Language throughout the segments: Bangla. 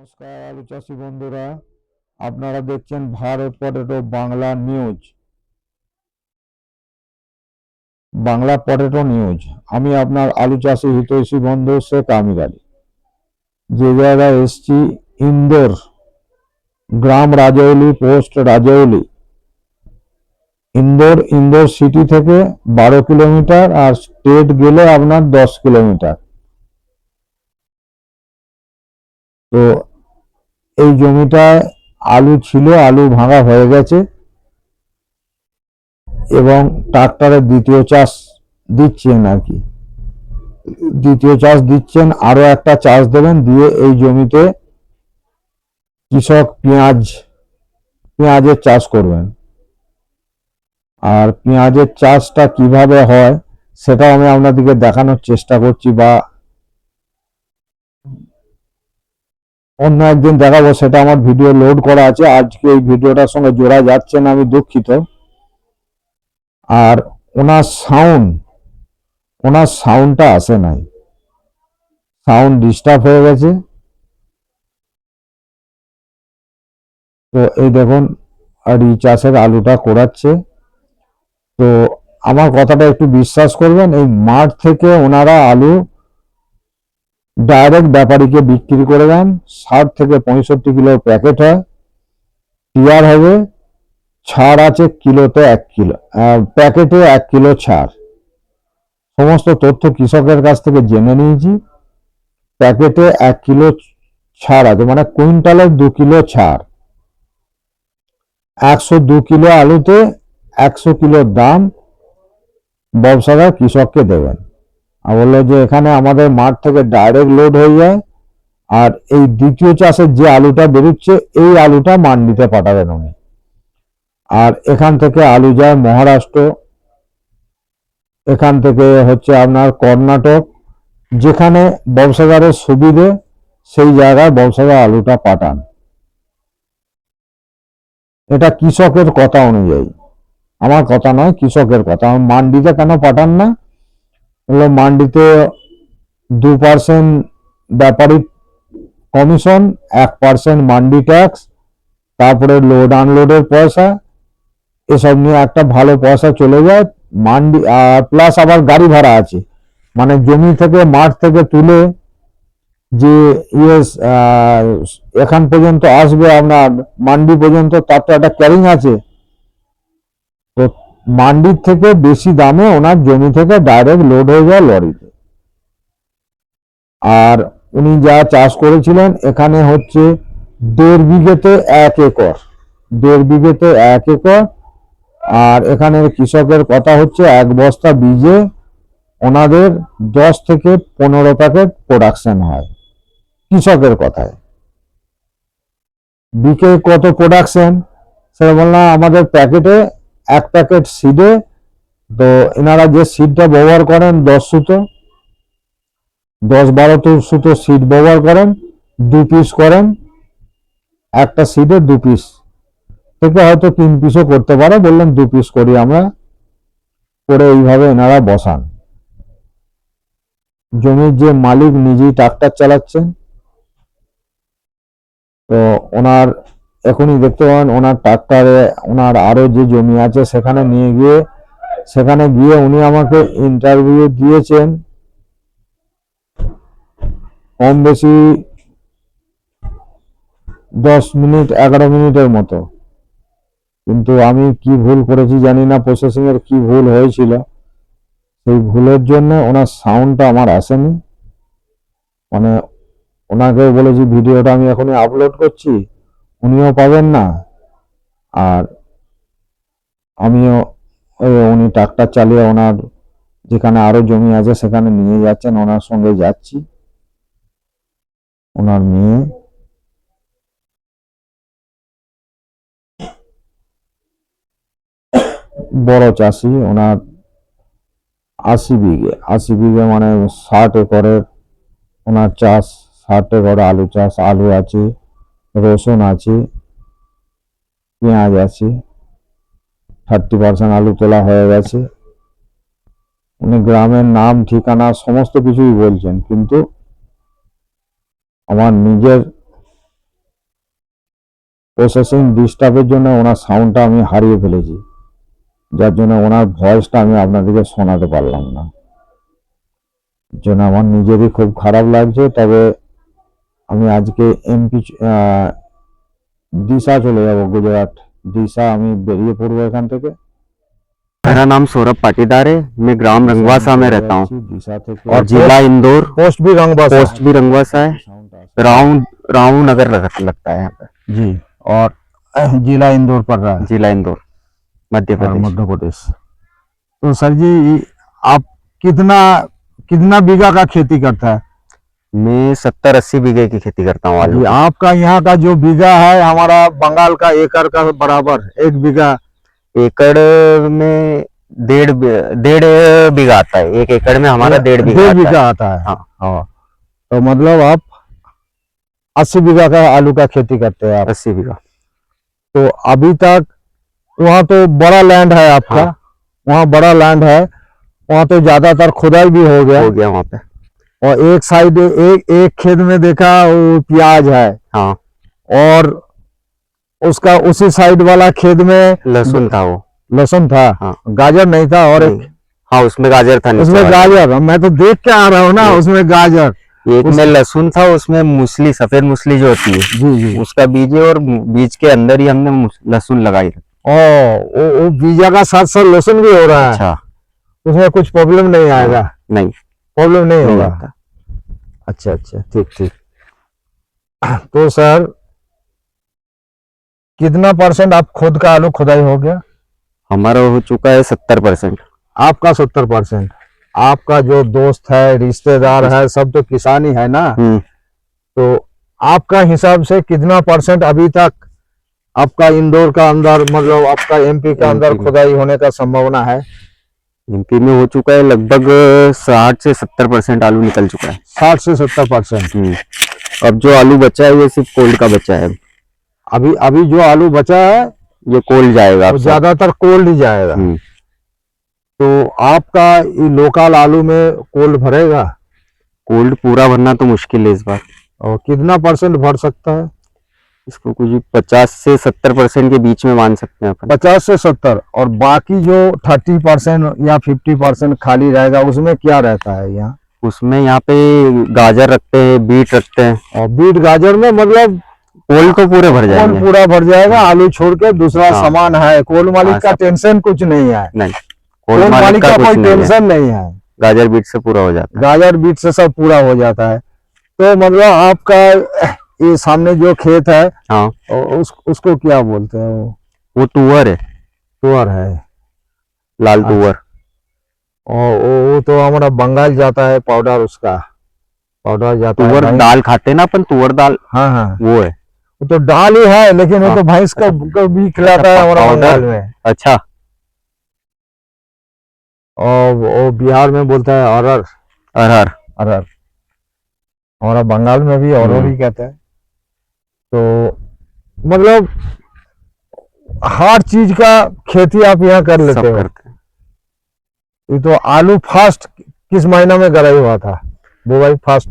নমস্কার আলু চাষি বন্ধুরা। আপনারা দেখছেন Bharat potato Bangla news. Bangla potato news. আমি আপনার আলু চাষি হিতৈষী বন্ধু শেখ আমির আলী। যে জায়গায় এসছি, ইন্দোর, গ্রাম রাজৌলি, পোস্ট রাজৌলি। ইন্দোর ইন্দোর সিটি থেকে বারো কিলোমিটার আর স্টেট গেলে আপনার দশ কিলোমিটার। তো এই জমিটায় আলু ছিল, আলু ভাঙা হয়ে গেছে। এবং ট্রাক্টরের দ্বিতীয় চাষ দিচ্ছেন আর কি। দ্বিতীয় চাষ দিচ্ছেন আরও একটা চাষ দেবেন, দিয়ে এই জমিতে কৃষক পেঁয়াজ, পেঁয়াজের চাষ করবেন। আর পেঁয়াজের চাষটা কীভাবে হয়, সেটাও আমি আপনাদেরকে দেখানোর চেষ্টা করছি বা অন্য একদিন দেখাবো, সেটা আমার ভিডিও লোড করা আছে। আজকে এই ভিডিওটার সঙ্গে জোড়া যাচ্ছে না, আমি দুঃখিত। আর ওনার সাউন্ড ওনার সাউন্ডটা আসে নাই। সাউন্ড ডিস্টার্ব হয়ে গেছে। তো এই দেখুন, আর এই চাষের আলুটা করাচ্ছে তো আমার কথাটা একটু বিশ্বাস করবেন, এই মাঠ থেকে ওনারা আলু ডাইরেক্ট ব্যাপারীকে বিক্রি করে দেন। ষাট থেকে পঁয়ষট্টি কিলো প্যাকেট হয়। টিয়ার হবে, ছাড় আছে কিলোতে এক কিলো প্যাকেটে এক কিলো ছাড়। সমস্ত তথ্য কৃষকের কাছ থেকে জেনে নিয়েছি। প্যাকেটে এক কিলো ছাড় আছে মানে কুইন্টালের দু কিলো ছাড়। একশো দু কিলো আলুতে, একশো কিলোর দাম ব্যবসাদার কৃষককে দেবেন। বলল যে এখানে আমাদের মাঠ থেকে ডাইরেক্ট লোড হয়ে যায়। আর এই দ্বিতীয় চাষের যে আলুটা বেরোচ্ছে, এই আলুটা মান্ডিতে পাঠাবেন উনি। আর এখান থেকে আলু যায় মহারাষ্ট্র। এখান থেকে হচ্ছে আপনার কর্ণাটক। যেখানে ব্যবসাদারের সুবিধে, সেই জায়গায় ব্যবসাদার আলুটা পাঠান। এটা কৃষকের কথা অনুযায়ী। আমার কথা নয়, কৃষকের কথা। মান্ডিতে কেন পাঠান না? হলো মান্ডিতে দু পার্সেন্ট ব্যাপারী কমিশন এক পার্সেন্ট মান্ডি ট্যাক্স তারপরে লোড আনলোডের পয়সা, এসব নিয়ে একটা ভালো পয়সা চলে যায়। মান্ডি প্লাস আবার গাড়ি ভাড়া আছে। মানে জমি থেকে, মাঠ থেকে তুলে যে ইয়ে এখান পর্যন্ত আসবে আপনার মান্ডি পর্যন্ত, তার তো একটা ক্যারিং আছে। মান্ডির থেকে বেশি দামে ওনার জমি থেকে ডাইরেক্ট লোড হয়ে যায় লরিতে। আর উনি যা চাষ করেছিলেন, এখানে হচ্ছে দেড় বিঘেতে এক একর। দেড় বিঘেতে এক একর। আর এখানের কৃষকের কথা হচ্ছে এক বস্তা বীজে ওনাদের দশ থেকে পনেরো প্যাকেট প্রোডাকশন হয়। কৃষকের কথায়। বিকে কত প্রোডাকশন সেটা বললাম, আমাদের প্যাকেটে এক প্যাকেট সিডে তো এনারা যে সিডটা ব্যবহার করেন, দশ সুতো, দশ বারো সুতো সিড ব্যবহার করেন, দু পিস করেন, একটা সিডে দু পিস থেকে হয়তো তিন পিসও করতে পারে, বললেন দু পিস করি আমরা, করে এইভাবে এনারা বসান। জমির যে মালিক, নিজেই ট্রাক্টর চালাচ্ছেন। তো ওনার এখনই দেখতে পান, ওনার ট্রাক্টরে ওনার আরও যে জমি আছে সেখানে নিয়ে গিয়ে, সেখানে গিয়ে উনি আমাকে ইন্টারভিউ দিয়েছেন। কম বেশি দশ মিনিট, এগারো মিনিটের মতো। কিন্তু আমি কি ভুল করেছি জানি না প্রসেসিং এর কি ভুল হয়েছিল। সেই ভুলের জন্য ওনার সাউন্ডটা আমার আসেনি। মানে ওনাকেও বলেছি, ভিডিওটা আমি এখনই আপলোড করছি। উনিও পাবেন না। আর আমিও উনি ট্রাক্টর চালিয়ে ওনার যেখানে আরও জমি আছে সেখানে নিয়ে যাচ্ছেন, ওনার সঙ্গে যাচ্ছি। ওনার মেয়ে। বড় চাষি, ওনার আশি বিঘে আশি বিঘে মানে ষাট একরের ওনার চাষ, ষাট একর আলু চাষ, আলু আছে। রসুন আছে, পেঁয়াজ আছে, থার্টি পার্সেন্ট আলু তোলা হয়ে গেছে। উনি গ্রামের নাম, ঠিকানা, সমস্ত কিছুই বলছেন, কিন্তু আমার নিজের প্রসেসিং ডিস্টার্বের জন্য ওনার সাউন্ডটা আমি হারিয়ে ফেলেছি। যার জন্য ওনার ভয়েসটা আমি আপনাদেরকে শোনাতে পারলাম না। জন্য আমার নিজেরই খুব খারাপ লাগছে, তবে আমি আজকে এমপি দিশা চলে যাব গুজরাট দিশা আমি বেরিয়ে পড়বো এখান থেকে मेरा नाम सौरभ पाटीदार है मैं ग्राम रंगवासा में रहता हूँ दिशा থেকে और जिला इंदौर पोस्ट भी रंगबासा पोस्ट भी रंगवासा है राव राव नगर लग- लगता है यहाँ पे जी और अह, जिला इंदौर पड़ रहा है जिला इंदौर मध्य और प्रदेश मध्य प्रदेश तो सर जी आप कितना कितना बीघा का खेती करता है मैं सत्तर अस्सी बीघे की खेती करता हूँ आलू आपका यहाँ का जो बीघा है हमारा बंगाल का एकड़ का बराबर एक बीघा? एकड़ में डेढ़ डेढ़ बीघा आता है। एक एकड़ में हमारा डेढ़ बीघा है। बीघा आता है। हाँ। हाँ। तो मतलब आप अस्सी बीघा का आलू का खेती करते हैं आप? अस्सी बीघा। तो अभी तक वहाँ तो बड़ा लैंड है आपका। हाँ। वहाँ बड़ा लैंड है। वहाँ तो ज़्यादातर खुदाई भी हो गया। हो गया वहाँ पे। और एक साइड एक एक खेत में देखा वो प्याज है हाँ। और उसका उसी साइड वाला खेत में लहसुन था वो। लहसुन था हाँ। गाजर नहीं था और एक हाँ उसमें गाजर था उसमें गाजर मैं तो देख के आ रहा हूँ ना उसमें गाजर। एक में लहसुन था उसमें मूसली सफ़ेद मूसली जो होती है जी जी उसका बीज है और बीज के अंदर ही हमने लहसुन लगाई ओ वो बीजा का साथ साथ लहसुन भी हो रहा है। अच्छा। उसमें कुछ प्रॉब्लम नहीं आएगा। नहीं। प्रॉब्लम नहीं होगा। अच्छा अच्छा ठीक ठीक। तो सर कितना परसेंट आप खुद का आलू खुदाई हो गया? हमारा हो चुका है सत्तर परसेंट। आपका सत्तर परसेंट। आपका जो दोस्त है रिश्तेदार है सब तो किसान ही है ना? तो आपका हिसाब से कितना परसेंट अभी तक आपका इंदौर का अंदर मतलब आपका एमपी का अंदर खुदाई होने का संभावना है? एमपी में हो चुका है लगभग साठ से सत्तर परसेंट आलू निकल चुका है। साठ से सत्तर परसेंट। हम्म। अब जो आलू बचा है ये सिर्फ़ कोल्ड का बचा है। अभी अभी जो आलू बचा है ये कोल्ड जाएगा ज़्यादातर कोल्ड ही जाएगा। हम्म। तो आपका ये लोकल आलू में कोल्ड भरेगा? कोल्ड पूरा भरना तो मुश्किल है इस बार। और कितना परसेंट भर सकता है? इसको कुछ पचास से सत्तर परसेंट के बीच में मान सकते हैं अपन। पचास से सत्तर और बाकी जो थर्टी परसेंट या फिफ्टी परसेंट खाली रहेगा उसमें क्या रहता है यहाँ? उसमें यहाँ पे गाजर रखते हैं बीट रखते हैं। और बीट गाजर में मतलब कोल तो पूरे भर कोल पूरा भर जाएगा आलू छोड़ के दूसरा हाँ। सामान है कोल मालिक हाँ, का टेंशन कुछ नहीं है। नहीं कोल मालिक का कोई टेंशन नहीं है। गाजर बीट से पूरा हो जाता है। गाजर बीट से सब पूरा हो जाता है। तो मतलब आपका ये सामने जो खेत है हाँ। उस उसको क्या बोलते हैं वो? वो तुअर है। तुअर है। लाल अच्छा। तुअर। वो, तो हमारा बंगाल जाता है पाउडर उसका। पाउडर जाता है तुअर दाल खाते ना अपन तुअर दाल? हाँ हाँ। वो है। वो तो दाल ही है लेकिन वो हाँ। तो भैंस का का भी खिलाता है हमारा बंगाल में। अच्छा। और वो बिहार में बोलता है अरहर। अरहर। अरहर। हमारा बंगाल में भी अरर हम्म। ही। कहते हैं। तो मतलब हर चीज़ का खेती आप यहाँ कर लेते हो। करते ये तो आलू फास्ट किस महीना में गराई हुआ था? बुआई फास्ट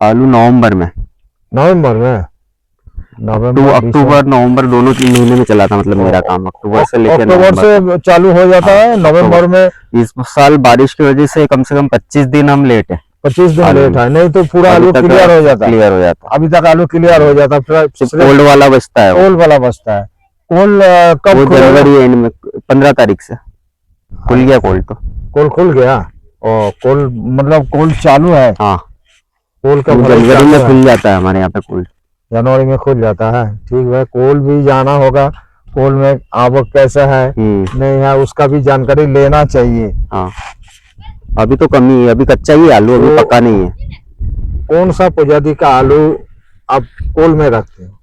आलू नवंबर में। नवंबर में? नवंबर अक्टूबर नवंबर दोनों तीन महीने में चला था मतलब मेरा काम। अक्टूबर से लेकर अक्टूबर नवंबर से चालू हो जाता है नवंबर में। इस साल बारिश की वजह से कम से कम 25 दिन हम लेट है। पच्चीस दिन लेट है। नहीं तो पूरा आलू क्लियर हो जाता। क्लियर हो जाता। अभी तक आलू क्लियर हो जाता सिर्फ़ कोल्ड वाला बचता है। कोल वाला बचता है। कोल कब जनवरी एंड में पंद्रह तारीख से। खुल गया कोल्ड तो। कोल खुल गया? और कोल मतलब कोल चालू है? हाँ। कोल का जनवरी में खुल जाता है हमारे यहाँ पे कोल्ड जनवरी में खुल जाता है। ठीक है कोल भी जाना होगा। कोल में आवक कैसा है? हम्म। नहीं है उसका भी जानकारी लेना चाहिए। हाँ। अभी तो कमी है अभी कच्चा ही आलू अभी तो- पका नहीं है। कौन सा प्रजाति का आलू आप कोल में रखते हो?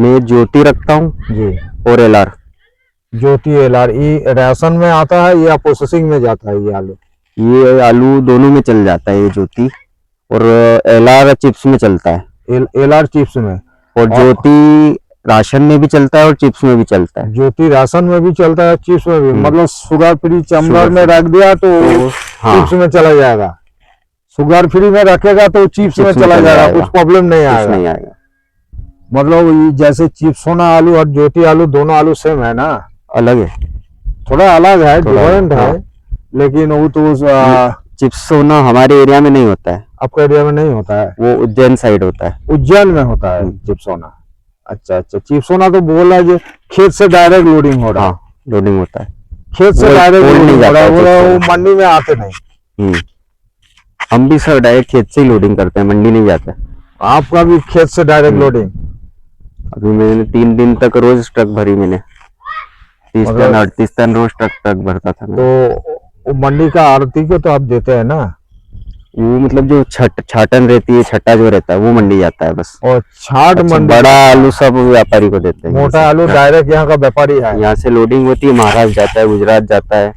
मैं ज्योति रखता हूँ जी। और एलआर। ज्योति एल आर ये राशन में आता है या प्रोसेसिंग में जाता है ये आलू? ये आलू दोनों में चल जाता है ये ज्योति और एलआर चिप्स में चलता है। एल आर चिप्स में? और ज्योति राशन में भी चलता है और चिप्स में भी चलता है। ज्योति राशन में भी चलता है चिप्स में भी? हम्म। मतलब शुगर फ्री चैम्बर में रख दिया तो तो हाँ। चिप्स में चला जाएगा। शुगर फ्री में रखेगा तो चिप्स में चिप्स में चला जाएगा। कुछ प्रॉब्लम नहीं आएगा। नहीं आएगा। मतलब जैसे चिप्सोना आलू और ज्योति आलू दोनों आलू सेम है ना? अलग है। थोड़ा अलग है डिफरेंट है। लेकिन वो तो चिप्स सोना हमारे एरिया में नहीं होता है। आपके एरिया में नहीं होता है? वो उज्जैन साइड होता है। उज्जैन में होता है हम्म। चिप्सोना अच्छा अच्छा चिप्सोना तो बोला है जो खेत से डायरेक्ट लोडिंग हो रहा। है हाँ लोडिंग होता है। खेत से डायरेक्ट मंडी में आते नहीं। हम्म। हम भी सर डायरेक्ट खेत से ही लोडिंग करते हैं मंडी नहीं जाते। आपका भी खेत से डायरेक्ट हम्म। लोडिंग अभी मैंने तीन दिन तक रोज ट्रक भरी मैंने। तीस मतलब- टन अड़तीस टन रोज ट्रक ट्रक भरता था तो मंडी का आरती को तो आप देते हैं ना? वो मतलब जो छट छाटन रहती है छट्टा जो रहता है वो मंडी जाता है बस। और छाट अच्छा, मंडी बड़ा आलू सब व्यापारी को देते हैं। मोटा आलू डायरेक्ट यहाँ का व्यापारी है। यहाँ से लोडिंग होती है महाराष्ट्र जाता है गुजरात जाता है।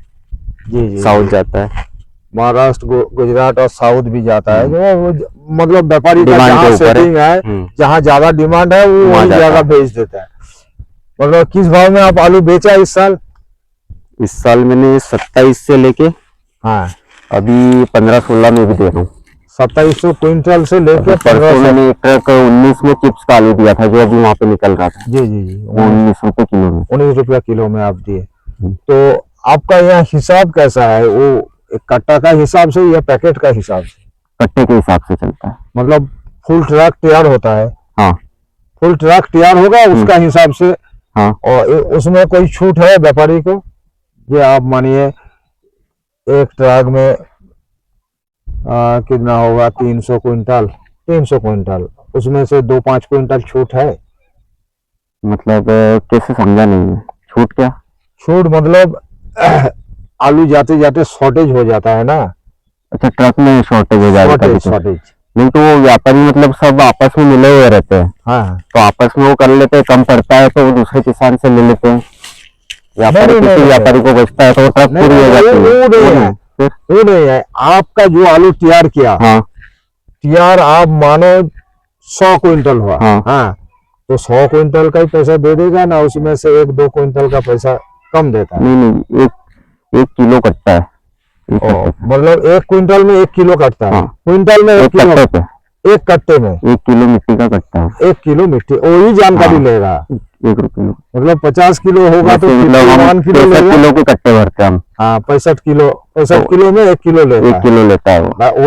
जी जी साउथ जाता है। महाराष्ट्र गुजरात और साउथ भी जाता है। जो वो मतलब व्यापारी का जहाँ। सेटिंग है। हम्म। जहाँ ज़्यादा डिमांड है वो वहाँ ज़्यादा भेज देता है। मतलब किस भाव में आप आलू बेचा इस साल? इस साल मैंने सत्ताईस से लेके हाँ। अभी पंद्रह सोलह में भी दे रहा हूँ। सत्ताईस सौ क्विंटल से लेके परसों पंद्रह मैंने एक ट्रक उन्नीस में चिप्स का आलू दिया था जो अभी वहाँ पे निकल रहा था। जी जी जी उन्नीस। रुपए किलो में। उन्नीस रुपया किलो में आप दिए। हम्म। तो आपका यहाँ हिसाब कैसा है? वो कट्टा का हिसाब से या पैकेट का हिसाब से? कट्टे के हिसाब से चलता है। मतलब फुल ट्रक तैयार होता है। हाँ। फुल ट्रक तैयार होगा उसका हिसाब से? हाँ। और उसमें कोई छूट है व्यापारी को? जो आप मानिए एक ट्रक में आ, कितना होगा? तीन सौ क्विंटल। तीन सौ क्विंटल। उसमें से दो पाँच क्विंटल छूट है? मतलब कैसे समझा नहीं? है छूट क्या? छूट मतलब आलू जाते जाते शॉर्टेज हो जाता है ना? अच्छा ट्रक में शॉर्टेज हो जाता तो। शॉर्टेज नहीं तो वो व्यापारी मतलब सब आपस में मिले हुए रहते हैं। हाँ। तो आपस में वो कर लेते हैं कम पड़ता है तो वो दूसरे किसान से ले लेते हैं। व्यापारी को बचता है तो ट्रक पूरी हो जाती है। है। वो नहीं है। आपका जो आलू तैयार किया हाँ। तैयार आप मानो सौ क्विंटल हुआ। हाँ। हाँ। तो सौ क्विंटल का ही पैसा दे देगा ना उसमें से एक दो क्विंटल का पैसा कम देता है। नहीं नहीं एक एक किलो कटता है। कट्टे। मतलब एक क्विंटल में एक किलो कटता है। क्विंटल में एक किलो। एक कट्टे में। एक किलो मिट्टी का कटता है। एक किलो मिट्टी वही जानकारी। लेगा एक रुपये में। मतलब पचास किलो होगा तो जैसे मतलब हम वन किलो पैंसठ लेगा किलो के कट्टे भरते हैं हम हाँ पैंसठ किलो पैंसठ तो किलो में एक किलो लेगा एक किलो लेता है वो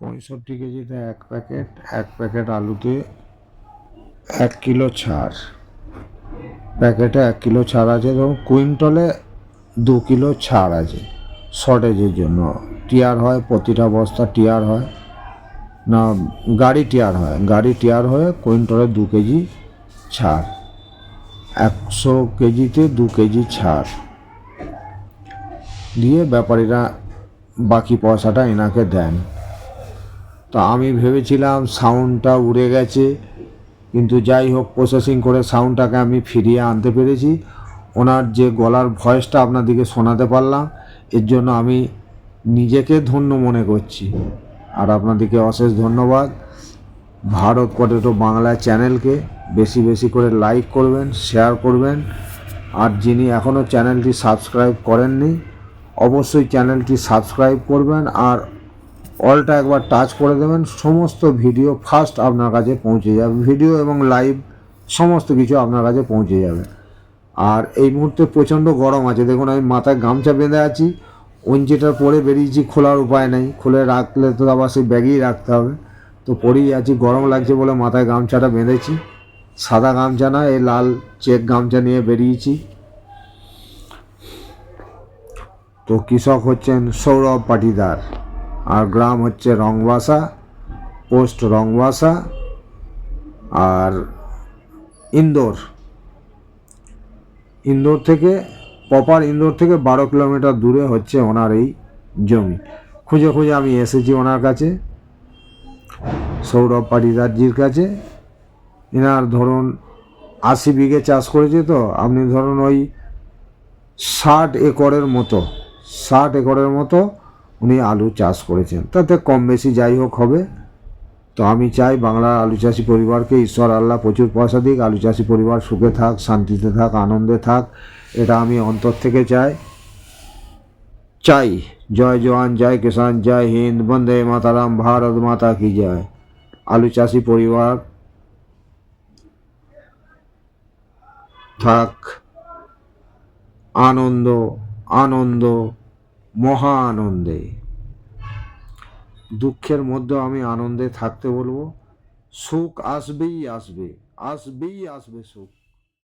পঁয়ষট্টি কেজিতে এক প্যাকেট এক প্যাকেট আলুতে এক কিলো ছাড় প্যাকেটে এক কিলো ছাড় আছে ধরুন কুইন্টলে দু কিলো ছাড় আছে শর্টেজের জন্য টিয়ার হয় প্রতিটা বস্তা টিয়ার হয় না গাড়ি টিয়ার হয় গাড়ি টিয়ার হয়ে কুইন্টলে দু কেজি ছাড় একশো কেজিতে দু কেজি ছাড়। দিয়ে ব্যাপারীরা বাকি পয়সাটা এনাকে দেন। তো আমি ভেবেছিলাম সাউন্ডটা উড়ে গেছে, কিন্তু যাই হোক প্রসেসিং করে সাউন্ডটাকে আমি ফিরিয়ে আনতে পেরেছি। ওনার যে গলার ভয়েসটা আপনাদেরকে শোনাতে পারলাম, এর জন্য আমি নিজেকে ধন্য মনে করছি। আর আপনাদেরকে অশেষ ধন্যবাদ। ভারত পটেটো বাংলা চ্যানেলকে বেশি বেশি করে লাইক করবেন শেয়ার করবেন। আর যিনি এখনও চ্যানেলটি সাবস্ক্রাইব করেননি, অবশ্যই চ্যানেলটি সাবস্ক্রাইব করবেন আর অলটা একবার টাচ করে দেবেন। সমস্ত ভিডিও ফার্স্ট আপনার কাছে পৌঁছে যাবে। ভিডিও এবং লাইভ সমস্ত কিছু আপনার কাছে পৌঁছে যাবে। আর এই মুহূর্তে প্রচণ্ড গরম আছে। দেখুন, আমি মাথায় গামছা বেঁধে আছি। উঞ্চিটা পরে বেরিয়েছি, খোলার উপায় নেই। খুলে রাখলে তো আবার সেই ব্যাগেই রাখতে হবে। তো পরেই আছি গরম লাগছে বলে মাথায় গামছাটা বেঁধেছি। সাদা গামছা না, এই লাল চেক গামছা নিয়ে বেরিয়েছি। তো কৃষক হচ্ছেন সৌরভ পাটিদার, আর গ্রাম হচ্ছে রংবাসা, পোস্ট রংবাসা, আর ইন্দোর। ইন্দোর থেকে, প্রপার ইন্দোর থেকে বারো কিলোমিটার দূরে হচ্ছে ওনার এই জমি। খুঁজে খুঁজে আমি এসেছি ওনার কাছে। সৌরভ পাটিদারজির কাছে। এনার ধরুন আশি বিঘে চাষ করেছে তো, আপনি ধরুন ওই ষাট একরের মতো, ষাট একরের মতো উনি আলু চাষ করেছেন। তাতে কম বেশি যাই হোক হবে। তো আমি চাই বাংলার আলু চাষি পরিবারকে ঈশ্বর আল্লাহ প্রচুর পয়সা দিক, আলু চাষি পরিবার সুখে থাক, শান্তিতে থাক, আনন্দে থাক, এটা আমি অন্তর থেকে চাই। চাই জয় জওয়ান জয় কিষান জয় হিন্দ বন্দে মাতারাম ভারত মাতা কি জয় আলু চাষি পরিবার থাক আনন্দ আনন্দ মহা আনন্দে দুঃখের মধ্যে আমি আনন্দে থাকতে বলব। সুখ আসবেই আসবে আসবেই আসবে সুখ।